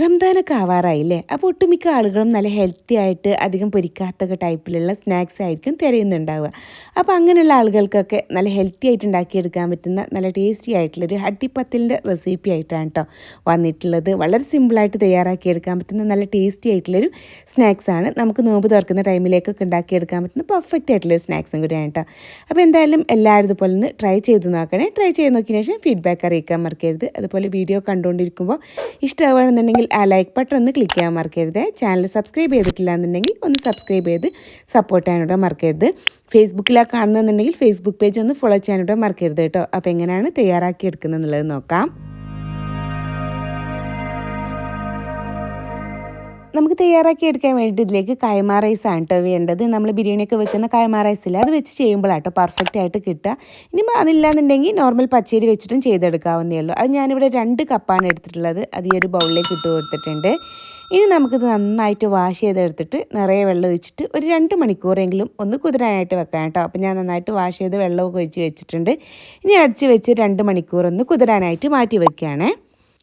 റംദാനൊക്കെ ആവാറായില്ലേ? അപ്പോൾ ഒട്ടുമിക്ക ആളുകളും നല്ല ഹെൽത്തി ആയിട്ട് അധികം പൊരിക്കാത്തൊക്കെ ടൈപ്പിലുള്ള സ്നാക്സ് ആയിരിക്കും തിരയുന്നുണ്ടാവുക. അപ്പോൾ അങ്ങനെയുള്ള ആളുകൾക്കൊക്കെ നല്ല ഹെൽത്തി ആയിട്ട് ഉണ്ടാക്കിയെടുക്കാൻ പറ്റുന്ന നല്ല ടേസ്റ്റി ആയിട്ടുള്ളൊരു ഹട്ടിപ്പത്തലിന്റെ റെസിപ്പി ആയിട്ടാണ് കേട്ടോ വന്നിട്ടുള്ളത്. വളരെ സിമ്പിളായിട്ട് തയ്യാറാക്കിയെടുക്കാൻ പറ്റുന്ന നല്ല ടേസ്റ്റി ആയിട്ടുള്ളൊരു സ്നാക്സ് ആണ്. നമുക്ക് നോമ്പ് തുറക്കുന്ന ടൈമിലേക്കൊക്കെ ഉണ്ടാക്കിയെടുക്കാൻ പറ്റുന്ന പെർഫെക്റ്റ് ആയിട്ടുള്ളൊരു സ്നാക്സും കൂടിയാണ് കേട്ടോ അപ്പോൾ എന്തായാലും എല്ലാവരും ഇതുപോലെ ഒന്ന് ട്രൈ ചെയ്ത് നോക്കണേ. ട്രൈ ചെയ്ത് നോക്കിയതിന് ശേഷം ഫീഡ്ബാക്ക് അറിയിക്കാൻ മറക്കരുത്. അതുപോലെ വീഡിയോ കണ്ടുകൊണ്ടിരിക്കുമ്പോൾ ഇഷ്ടമാണെന്നുണ്ടെങ്കിൽ ആ ലൈക്ക് ബട്ടൺ ഒന്ന് ക്ലിക്ക് ചെയ്യാൻ മറക്കരുത്. ചാനൽ സബ്സ്ക്രൈബ് ചെയ്തിട്ടില്ല എന്നുണ്ടെങ്കിൽ ഒന്ന് സബ്സ്ക്രൈബ് ചെയ്ത് സപ്പോർട്ട് ചെയ്യാനൂടെ മറക്കരുത്. ഫേസ്ബുക്കിലാണ് കാണുന്നതെന്നുണ്ടെങ്കിൽ ഫേസ്ബുക്ക് പേജ് ഒന്ന് ഫോളോ ചെയ്യാനൂടെ മറക്കരുത് കേട്ടോ. അപ്പോൾ എങ്ങനെയാണ് തയ്യാറാക്കി എടുക്കുന്നത് എന്നുള്ളത് നോക്കാം. നമുക്ക് തയ്യാറാക്കി എടുക്കാൻ വേണ്ടി ഇതിലേക്ക് കൈമാ റൈസ് ആണ് കേട്ടോ വേണ്ടത്. നമ്മൾ ബിരിയാണിയൊക്കെ വെക്കുന്ന കൈമാ റൈസിൽ അത് വെച്ച് ചെയ്യുമ്പോഴാട്ടോ പെർഫെക്റ്റ് ആയിട്ട് കിട്ടുക. ഇനി അതില്ലാന്നുണ്ടെങ്കിൽ നോർമൽ പച്ചരി വെച്ചിട്ടും ചെയ്തെടുക്കാവുന്നേ ഉള്ളൂ. അത് ഞാനിവിടെ രണ്ട് കപ്പാണ് എടുത്തിട്ടുള്ളത്. അത് ഈ ഒരു ബൗളിലേക്ക് ഇട്ട് കൊടുത്തിട്ടുണ്ട്. ഇനി നമുക്കിത് നന്നായിട്ട് വാഷ് ചെയ്തെടുത്തിട്ട് നിറയെ വെള്ളം ഒഴിച്ചിട്ട് ഒരു രണ്ട് മണിക്കൂറെങ്കിലും ഒന്ന് കുതിരാനായിട്ട് വെക്കാം കേട്ടോ. അപ്പോൾ ഞാൻ നന്നായിട്ട് വാഷ് ചെയ്ത് വെള്ളമൊക്കെ ഒഴിച്ച് വെച്ചിട്ടുണ്ട്. ഇനി അടിച്ച് വെച്ച് രണ്ട് മണിക്കൂർ ഒന്ന് കുതിരാനായിട്ട് മാറ്റി വെക്കുകയാണേ.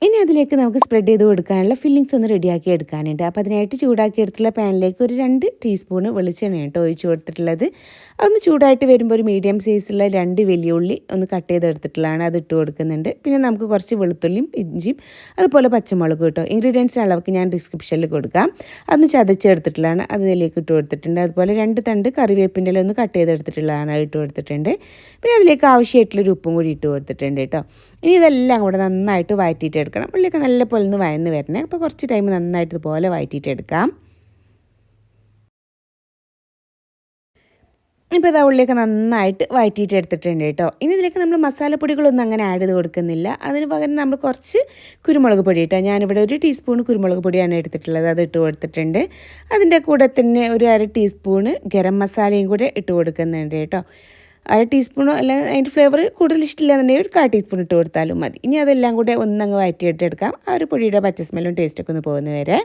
ഇനി അതിലേക്ക് നമുക്ക് സ്പ്രെഡ് ചെയ്ത് കൊടുക്കാനുള്ള ഫില്ലിങ്സ് ഒന്ന് റെഡിയാക്കി എടുക്കാനുണ്ട്. അപ്പോൾ അതിനായിട്ട് ചൂടാക്കി എടുത്തുള്ള പാനിലേക്ക് ഒരു രണ്ട് ടീസ്പൂണ് വെളിച്ചെണ്ണ കേട്ടോ ഒഴിച്ച് കൊടുത്തിട്ടുള്ളത്. അതൊന്ന് ചൂടായിട്ട് വരുമ്പോൾ ഒരു മീഡിയം സൈസുള്ള രണ്ട് വലിയ ഉള്ളി ഒന്ന് കട്ട് ചെയ്തെടുത്തിട്ടുള്ളതാണ് അത് ഇട്ട് കൊടുക്കുന്നുണ്ട്. പിന്നെ നമുക്ക് കുറച്ച് വെളുത്തുള്ളിയും ഇഞ്ചിയും അതുപോലെ പച്ചമുളക് കേട്ടോ. ഇൻഗ്രീഡിയൻസിന് അളവൊക്കെ ഞാൻ ഡിസ്ക്രിപ്ഷനിൽ കൊടുക്കാം. അതൊന്ന് ചതച്ചെടുത്തിട്ടുള്ളതാണ്. അത് ഇതിലേക്ക് ഇട്ട് കൊടുത്തിട്ടുണ്ട്. അതുപോലെ രണ്ട് തണ്ട് കറിവേപ്പിന്റെ ഒന്ന് കട്ട് ചെയ്തെടുത്തിട്ടുള്ളതാണ് ഇട്ട് കൊടുത്തിട്ടുണ്ട്. പിന്നെ അതിലേക്ക് ആവശ്യമായിട്ടുള്ളൊരു ഉപ്പും കൂടി ഇട്ട് കൊടുത്തിട്ടുണ്ട് കേട്ടോ. ഇനി ഇതെല്ലാം കൂടെ നന്നായിട്ട് വഴറ്റിയിട്ട് എടുക്കണം. ഉള്ളിയൊക്കെ നല്ല പോലെ ഒന്ന് വഴന്ന് വരണേ. അപ്പോൾ കുറച്ച് ടൈം നന്നായിട്ട് ഇതുപോലെ വഴറ്റിയിട്ട് എടുക്കാം. ഇപ്പോൾ ഇതാ ഉള്ളിയൊക്കെ നന്നായിട്ട് വഴറ്റിയിട്ട് എടുത്തിട്ടുണ്ട് കേട്ടോ. ഇനി ഇതിലേക്ക് നമ്മൾ മസാലപ്പൊടികളൊന്നും അങ്ങനെ ആഡ് ചെയ്ത് കൊടുക്കുന്നില്ല. അതിന് പകരം നമ്മൾ കുറച്ച് കുരുമുളക് പൊടി കേട്ടോ ഞാനിവിടെ ഒരു ടീസ്പൂൺ കുരുമുളക് പൊടിയാണ് എടുത്തിട്ടുള്ളത്. അത് ഇട്ട് കൊടുത്തിട്ടുണ്ട്. അതിന്റെ കൂടെ തന്നെ ഒരു അര ടീസ്പൂണ് ഗരം മസാലയും കൂടെ ഇട്ട് കൊടുക്കുന്നുണ്ട് കേട്ടോ. അര ടീസ്പൂണോ അല്ലെങ്കിൽ അതിന്റെ ഫ്ലേവർ കൂടുതൽ ഇഷ്ടമില്ലാന്നുണ്ടെങ്കിൽ ഒരു കാ ടീസ്പൂൺ ഇട്ട് കൊടുത്താലും മതി. ഇനി അതെല്ലാം കൂടെ ഒന്നങ്ങ് വഴറ്റിയിട്ടെടുക്കാം ആ ഒരു പൊടിയുടെ പച്ച സ്മെല്ലും ടേസ്റ്റൊക്കെ ഒന്ന് പോകുന്ന വരെ.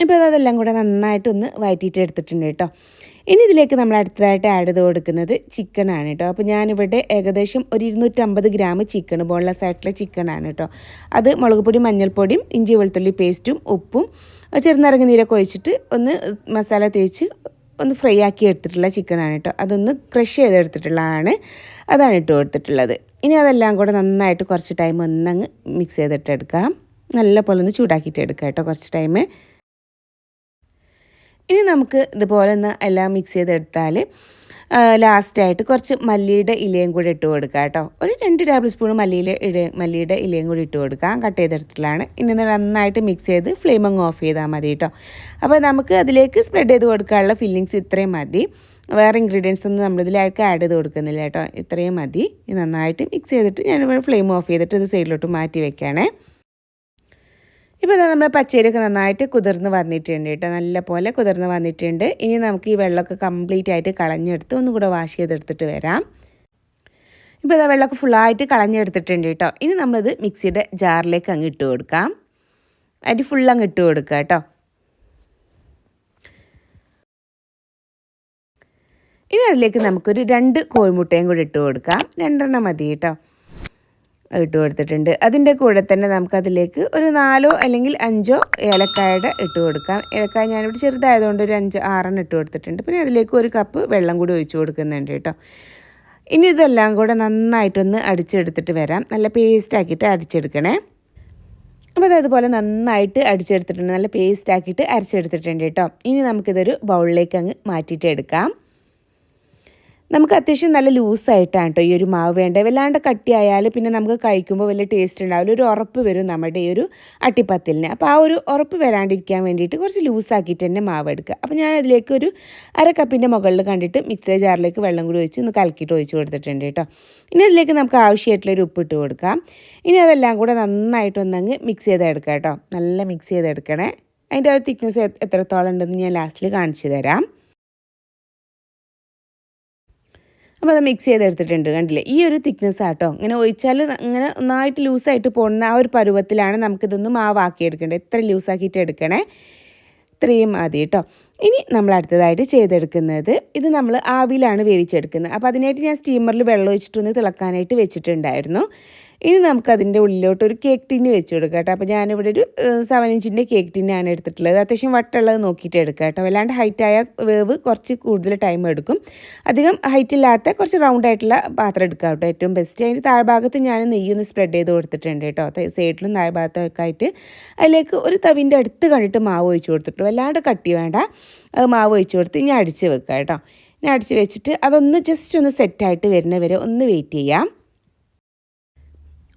ഇപ്പോൾ അതെല്ലാം കൂടെ നന്നായിട്ടൊന്ന് വഴറ്റിയിട്ട് എടുത്തിട്ടുണ്ട് കേട്ടോ. ഇനി ഇതിലേക്ക് നമ്മൾ അടുത്തതായിട്ട് ആഡ് ചെയ്ത് കൊടുക്കുന്നത് ചിക്കനാണ് കേട്ടോ. അപ്പോൾ ഞാനിവിടെ ഏകദേശം ഒരു ഇരുന്നൂറ്റമ്പത് ഗ്രാം ചിക്കൻ ബോൺലെസ് ആയിട്ടുള്ള ചിക്കനാണ് കേട്ടോ. അത് മുളക് പൊടി മഞ്ഞൾപ്പൊടിയും ഇഞ്ചി വെളുത്തുള്ളി പേസ്റ്റും ഉപ്പും ചെറുനാരങ്ങ നീരൊക്കെ ഒഴിച്ചിട്ട് ഒന്ന് മസാല തേച്ച് ഒന്ന് ഫ്രൈ ആക്കി എടുത്തിട്ടുള്ള ചിക്കനാണ് കേട്ടോ അതൊന്ന് ക്രഷ് ചെയ്തെടുത്തിട്ടുള്ളതാണ് അതാണ് ഇട്ട് കൊടുത്തിട്ടുള്ളത്. ഇനി അതെല്ലാം കൂടെ നന്നായിട്ട് കുറച്ച് ടൈം ഒന്നങ്ങ് മിക്സ് ചെയ്തിട്ട് എടുക്കാം. നല്ല പോലെ ഒന്ന് ചൂടാക്കിയിട്ട് എടുക്കാം കേട്ടോ കുറച്ച് ടൈം ഇനി നമുക്ക് ഇതുപോലെ ഒന്ന് എല്ലാം മിക്സ് ചെയ്തെടുത്താൽ ലാസ്റ്റായിട്ട് കുറച്ച് മല്ലിയുടെ ഇലയും കൂടി ഇട്ട് കൊടുക്കുക കേട്ടോ. ഒരു രണ്ട് ടേബിൾ സ്പൂൺ മല്ലിയിലെ ഇട മല്ലിയുടെ ഇലയും കൂടി ഇട്ട് കൊടുക്കാം കട്ട് ചെയ്തെടുത്തിട്ടാണ്. ഇനി നന്നായിട്ട് മിക്സ് ചെയ്ത് ഫ്ലെയിം അങ്ങ് ഓഫ് ചെയ്താൽ മതി കേട്ടോ. അപ്പോൾ നമുക്ക് അതിലേക്ക് സ്പ്രെഡ് ചെയ്ത് കൊടുക്കാനുള്ള ഫില്ലിങ്സ് ഇത്രയും മതി. വേറെ ഇൻഗ്രീഡിയൻസ് ഒന്നും നമ്മളിതിലേക്ക് ആഡ് ചെയ്ത് കൊടുക്കുന്നില്ല കേട്ടോ. ഇത്രയും മതി. നന്നായിട്ട് മിക്സ് ചെയ്തിട്ട് ഞാൻ ഫ്ലെയിം ഓഫ് ചെയ്തിട്ട് ഇത് സൈഡിലോട്ട് മാറ്റി വെക്കുകയാണേ. ഇപ്പോൾ നമ്മുടെ പച്ചരിയൊക്കെ നന്നായിട്ട് കുതിർന്ന് വന്നിട്ടുണ്ട് കേട്ടോ. നല്ല പോലെ കുതിർന്ന് വന്നിട്ടുണ്ട്. ഇനി നമുക്ക് ഈ വെള്ളമൊക്കെ കംപ്ലീറ്റ് ആയിട്ട് കളഞ്ഞെടുത്ത് ഒന്നും കൂടെ വാഷ് ചെയ്തെടുത്തിട്ട് വരാം. ഇപ്പോൾ ഇതാ വെള്ളമൊക്കെ ഫുള്ളായിട്ട് കളഞ്ഞെടുത്തിട്ടുണ്ട് കേട്ടോ. ഇനി നമ്മളിത് മിക്സിയുടെ ജാറിലേക്ക് അങ്ങ് ഇട്ട് കൊടുക്കാം. അരി ഫുൾ അങ്ങ് ഇട്ട് കൊടുക്കുക കേട്ടോ. ഇനി അതിലേക്ക് നമുക്കൊരു രണ്ട് കോഴിമുട്ടയും കൂടി ഇട്ട് കൊടുക്കാം. രണ്ടെണ്ണം മതി കേട്ടോ. ഇട്ട് കൊടുത്തിട്ടുണ്ട്. അതിന്റെ കൂടെ തന്നെ നമുക്കതിലേക്ക് ഒരു നാലോ അല്ലെങ്കിൽ അഞ്ചോ ഏലക്കായുടെ ഇട്ട് കൊടുക്കാം. ഏലക്കായ ഞാനിവിടെ ചെറുതായതുകൊണ്ട് ഒരു അഞ്ച് ആറെണ്ണം ഇട്ട് കൊടുത്തിട്ടുണ്ട്. പിന്നെ അതിലേക്ക് ഒരു കപ്പ് വെള്ളം കൂടി ഒഴിച്ചു കൊടുക്കുന്നുണ്ട് കേട്ടോ. ഇനി ഇതെല്ലാം കൂടെ നന്നായിട്ടൊന്ന് അടിച്ചെടുത്തിട്ട് വരാം. നല്ല പേസ്റ്റ് ആക്കിയിട്ട് അടിച്ചെടുക്കണേ അപ്പോൾ അതേപോലെ നന്നായിട്ട് അടിച്ചെടുത്തിട്ടുണ്ട്. നല്ല പേസ്റ്റ് ആക്കിയിട്ട് അരച്ചെടുത്തിട്ടുണ്ട് കേട്ടോ. ഇനി നമുക്കിതൊരു ബൗളിലേക്ക് അങ്ങ് മാറ്റിയിട്ട് എടുക്കാം. നമുക്ക് അത്യാവശ്യം നല്ല ലൂസായിട്ടാണ് കേട്ടോ ഈ ഒരു മാവ് വേണ്ടത്. വല്ലാണ്ട് കട്ടിയായാൽ പിന്നെ നമുക്ക് കഴിക്കുമ്പോൾ വലിയ ടേസ്റ്റ് ഉണ്ടാവില്ല. ഒരു ഉറപ്പ് വരും നമ്മുടെ ഈ ഒരു അട്ടിപ്പത്തിലിന്. അപ്പോൾ ആ ഒരു ഉറപ്പ് വരാണ്ടിരിക്കാൻ വേണ്ടിയിട്ട് കുറച്ച് ലൂസാക്കിയിട്ട് തന്നെ മാവ് എടുക്കുക. അപ്പോൾ ഞാൻ അതിലേക്ക് ഒരു അര കപ്പിന്റെ മുകളിൽ കണ്ടിട്ട് മിക്സർ ജാറിലേക്ക് വെള്ളം കൂടി ഒഴിച്ച് ഒന്ന് കലക്കിയിട്ട് ഒഴിച്ച് കൊടുത്തിട്ടുണ്ട് കേട്ടോ. ഇനി അതിലേക്ക് നമുക്ക് ആവശ്യമായിട്ടുള്ളൊരു ഉപ്പ് ഇട്ട് കൊടുക്കാം. ഇനി അതെല്ലാം കൂടെ നന്നായിട്ടൊന്നങ്ങ് മിക്സ് ചെയ്തെടുക്കാം കേട്ടോ. നല്ല മിക്സ് ചെയ്തെടുക്കണേ. അതിന്റെ ഒരു തിക്നെസ് എത്രത്തോളം ഉണ്ടെന്ന് ഞാൻ ലാസ്റ്റിൽ കാണിച്ചു തരാം. അപ്പോൾ അത് മിക്സ് ചെയ്തെടുത്തിട്ടുണ്ട് കണ്ടില്ലേ? ഈ ഒരു തിക്നെസ് ആട്ടോ. ഇങ്ങനെ ഒഴിച്ചാൽ ഇങ്ങനെ നന്നായിട്ട് ലൂസായിട്ട് പോകുന്ന ആ ഒരു പരുവത്തിലാണ് നമുക്കിതൊന്ന് മാവാക്കി എടുക്കേണ്ടത് എത്ര ലൂസാക്കിയിട്ട് എടുക്കണേ? ഇത്രയും മതി കേട്ടോ ഇനി നമ്മൾ അടുത്തതായിട്ട് ചെയ്തെടുക്കുന്നത് ഇത് നമ്മൾ ആവിയിലാണ് വേവിച്ചെടുക്കുന്നത്. അപ്പോൾ അതിനായിട്ട് ഞാൻ സ്റ്റീമറിൽ വെള്ളം ഒഴിച്ചിട്ടൊന്ന് തിളക്കാനായിട്ട് വെച്ചിട്ടുണ്ടായിരുന്നു. ഇനി നമുക്ക് അതിന്റെ ഉള്ളിലോട്ട് ഒരു കേക്ക് ടിന്ന് വെച്ച് കൊടുക്കാം കേട്ടോ. അപ്പോൾ ഞാനിവിടെ ഒരു സെവൻ ഇഞ്ചിന്റെ കേക്ക് ടിന്നാണ് എടുത്തിട്ടുള്ളത്. അത്യാവശ്യം വട്ടുള്ളത് നോക്കിയിട്ട് എടുക്കുക കേട്ടോ. വല്ലാണ്ട് ഹൈറ്റായ വേവ് കുറച്ച് കൂടുതൽ ടൈം എടുക്കും. അധികം ഹൈറ്റ് ഇല്ലാത്ത കുറച്ച് റൗണ്ട് ആയിട്ടുള്ള പാത്രം എടുക്കാം കേട്ടോ. ഏറ്റവും ബെസ്റ്റ് അതിന്റെ താഴ്ഭാഗത്ത് ഞാൻ നെയ്യൊന്ന് സ്പ്രെഡ് ചെയ്ത് കൊടുത്തിട്ടുണ്ട് കേട്ടോ. സൈഡിലും താഴ്ഭാഗത്തൊക്കെ ആയിട്ട് അതിലേക്ക് ഒരു തവിന്റെ അടുത്ത് കണ്ടിട്ട് മാവ് ഒഴിച്ച് കൊടുത്തിട്ടു വല്ലാണ്ട് കട്ടി വേണ്ട. അത് മാവ് ഒഴിച്ച് കൊടുത്ത് ഇനി അടിച്ച് വെക്കുക കേട്ടോ. ഇനി അടിച്ച് വെച്ചിട്ട് അതൊന്ന് ജസ്റ്റ് ഒന്ന് സെറ്റായിട്ട് വരുന്നവരെ ഒന്ന് വെയിറ്റ് ചെയ്യാം.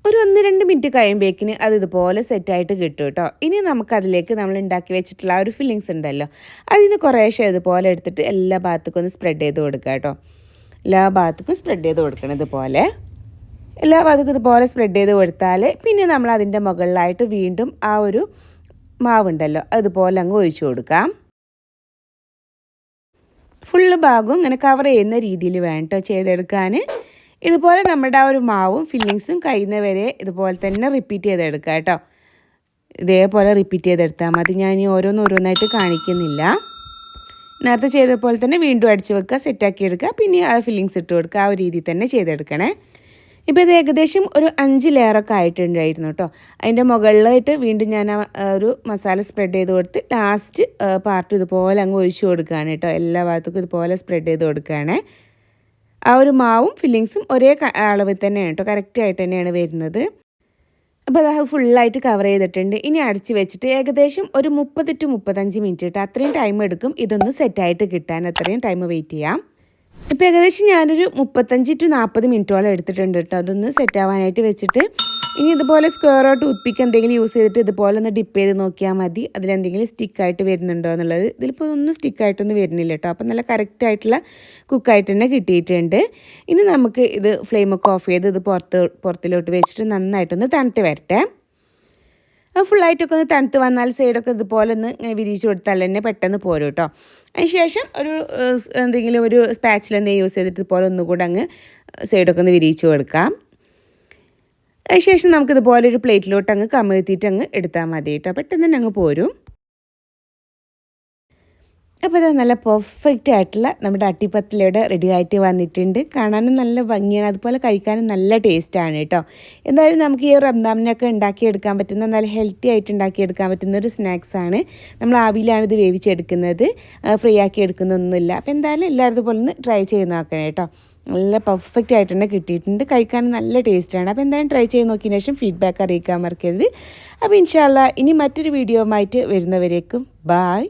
ഒരു ഒന്ന് രണ്ട് മിനിറ്റ് കഴിയുമ്പോഴേക്കിന് അത് ഇതുപോലെ സെറ്റായിട്ട് കിട്ടും കേട്ടോ. ഇനി നമുക്കതിലേക്ക് നമ്മൾ ഉണ്ടാക്കി വെച്ചിട്ടുള്ള ആ ഒരു ഫില്ലിങ്സ് ഉണ്ടല്ലോ. അതിൽ നിന്ന് കുറേശ്ശെ ഇതുപോലെ എടുത്തിട്ട് എല്ലാ ഭാഗത്തേക്കും ഒന്ന് സ്പ്രെഡ് ചെയ്ത് കൊടുക്കുക കേട്ടോ. എല്ലാ ഭാഗത്തേക്കും സ്പ്രെഡ് ചെയ്ത് കൊടുക്കണം ഇതുപോലെ. എല്ലാ ഭാഗത്തേക്കും ഇതുപോലെ സ്പ്രെഡ് ചെയ്ത് കൊടുത്താൽ പിന്നെ നമ്മൾ അതിന്റെ മുകളിലായിട്ട് വീണ്ടും ആ ഒരു മാവുണ്ടല്ലോ. അതുപോലെ അങ്ങ് ഒഴിച്ചു കൊടുക്കാം. ഫുള്ള് ഭാഗവും ഇങ്ങനെ കവർ ചെയ്യുന്ന രീതിയിൽ വേണം കേട്ടോ ചെയ്തെടുക്കാൻ. ഇതുപോലെ നമ്മുടെ ആ ഒരു മാവും ഫില്ലിങ്സും കഴിയുന്ന വരെ ഇതുപോലെ തന്നെ റിപ്പീറ്റ് ചെയ്തെടുക്കുക കേട്ടോ ഇതേപോലെ റിപ്പീറ്റ് ചെയ്തെടുത്താൽ മതി. ഞാൻ ഇനി ഓരോന്നോരോന്നായിട്ട് കാണിക്കുന്നില്ല. നേരത്തെ ചെയ്തതുപോലെ പോലെ തന്നെ വീണ്ടും അടിച്ച് വെക്കുക സെറ്റാക്കി എടുക്കുക. പിന്നെ ആ ഫില്ലിങ്സ് ഇട്ട് കൊടുക്കുക. ആ ഒരു രീതിയിൽ തന്നെ ചെയ്തെടുക്കണേ. ഇപ്പോൾ ഇത് ഏകദേശം ഒരു അഞ്ച് ലെയറൊക്കെ ആയിട്ടുണ്ടായിരുന്നു കേട്ടോ അതിന്റെ മുകളിലായിട്ട് വീണ്ടും ഞാൻ ഒരു മസാല സ്പ്രെഡ് ചെയ്ത് കൊടുത്ത് ലാസ്റ്റ് പാർട്ട് ഇതുപോലെ അങ്ങ് ഒഴിച്ചു കൊടുക്കുകയാണ് കേട്ടോ എല്ലാ ഭാഗത്തേക്കും ഇതുപോലെ സ്പ്രെഡ് ചെയ്ത് കൊടുക്കുകയാണേ. ആ ഒരു മാവും ഫില്ലിങ്സും ഒരേ അളവിൽ തന്നെയാണ് കേട്ടോ കറക്റ്റായിട്ട് തന്നെയാണ് വരുന്നത്. അപ്പോൾ അത് ഫുള്ളായിട്ട് കവർ ചെയ്തിട്ടുണ്ട്. ഇനി അടച്ച് വെച്ചിട്ട് ഏകദേശം ഒരു മുപ്പത് ടു മുപ്പത്തഞ്ച് മിനിറ്റ് ഇട്ട് അത്രയും ടൈം എടുക്കും. ഇതൊന്ന് സെറ്റായിട്ട് കിട്ടാൻ അത്രയും ടൈം വെയിറ്റ് ചെയ്യാം. ഇപ്പോൾ ഏകദേശം ഞാനൊരു മുപ്പത്തഞ്ച് ടു നാൽപ്പത് മിനിറ്റോളം എടുത്തിട്ടുണ്ട് കേട്ടോ. അതൊന്ന് സെറ്റ് ആവാനായിട്ട് വെച്ചിട്ട്. ഇനി ഇതുപോലെ സ്ക്വയറോ ഉത്പിക്ക് പിക്ക് എന്തെങ്കിലും യൂസ് ചെയ്തിട്ട് ഇതുപോലെ ഒന്ന് ഡിപ്പ് ചെയ്ത് നോക്കിയാൽ മതി. അതിലെന്തെങ്കിലും സ്റ്റിക്കായിട്ട് വരുന്നുണ്ടോ എന്നുള്ളത്. ഇതിലിപ്പോൾ ഒന്നും സ്റ്റിക്കായിട്ടൊന്നും വരുന്നില്ല കേട്ടോ. അപ്പം നല്ല കറക്റ്റായിട്ടുള്ള കുക്കായിട്ട് തന്നെ കിട്ടിയിട്ടുണ്ട്. ഇനി നമുക്ക് ഇത് ഫ്ലെയിമൊക്കെ ഓഫ് ചെയ്ത് ഇത് പുറത്ത് പുറത്തിലോട്ട് വെച്ചിട്ട് നന്നായിട്ടൊന്ന് തണുത്ത് വരട്ടെ. ഫുള്ളായിട്ടൊക്കെ ഒന്ന് തണുത്ത് വന്നാൽ സൈഡൊക്കെ ഇതുപോലെ ഒന്ന് വിരിച്ചു കൊടുത്താൽ തന്നെ പെട്ടെന്ന് പോരും കേട്ടോ അതിന് ശേഷം ഒരു എന്തെങ്കിലും ഒരു സ്പാച്ചിൽ എന്തെങ്കിലും യൂസ് ചെയ്തിട്ട് ഇതുപോലെ ഒന്നുകൂടെ അങ്ങ് സൈഡൊക്കെ ഒന്ന് വിരിച്ചു കൊടുക്കാം. അതിനുശേഷം നമുക്കിതുപോലെ ഒരു പ്ലേറ്റിലോട്ട് അങ്ങ് കമഴ്ത്തിയിട്ട് അങ്ങ് എടുത്താൽ മതി കേട്ടോ പെട്ടെന്ന് തന്നെ അങ്ങ് പോരും. അപ്പോൾ ഇത് നല്ല പെർഫെക്റ്റ് ആയിട്ടുള്ള നമ്മുടെ അട്ടിപ്പത്തിലയുടെ റെഡി ആയിട്ട് വന്നിട്ടുണ്ട്. കാണാനും നല്ല ഭംഗിയാണ്. അതുപോലെ കഴിക്കാനും നല്ല ടേസ്റ്റാണ് കേട്ടോ. എന്തായാലും നമുക്ക് ഈ റംദാമിനൊക്കെ ഉണ്ടാക്കിയെടുക്കാൻ പറ്റുന്ന നല്ല ഹെൽത്തി ആയിട്ട് ഉണ്ടാക്കിയെടുക്കാൻ പറ്റുന്ന ഒരു സ്നാക്സാണ് നമ്മൾ ആവിയിലാണ് ഇത് വേവിച്ചെടുക്കുന്നത്. ഫ്രീ ആക്കി എടുക്കുന്നൊന്നുമില്ല. അപ്പോൾ എന്തായാലും എല്ലാവരും പോലെ ഒന്ന് ട്രൈ ചെയ്ത് നോക്കണം കേട്ടോ. നല്ല പെർഫെക്റ്റ് ആയിട്ട് തന്നെ കിട്ടിയിട്ടുണ്ട്. കഴിക്കാൻ നല്ല ടേസ്റ്റാണ് അപ്പോൾ എന്തായാലും ട്രൈ ചെയ്ത് നോക്കിയതിന് ശേഷം ഫീഡ്ബാക്ക് അറിയിക്കാൻ മറക്കരുത്. അപ്പോൾ ഇൻഷാല്ല ഇനി മറ്റൊരു വീഡിയോ ആയിട്ട് വരുന്നവരേക്കും. Bye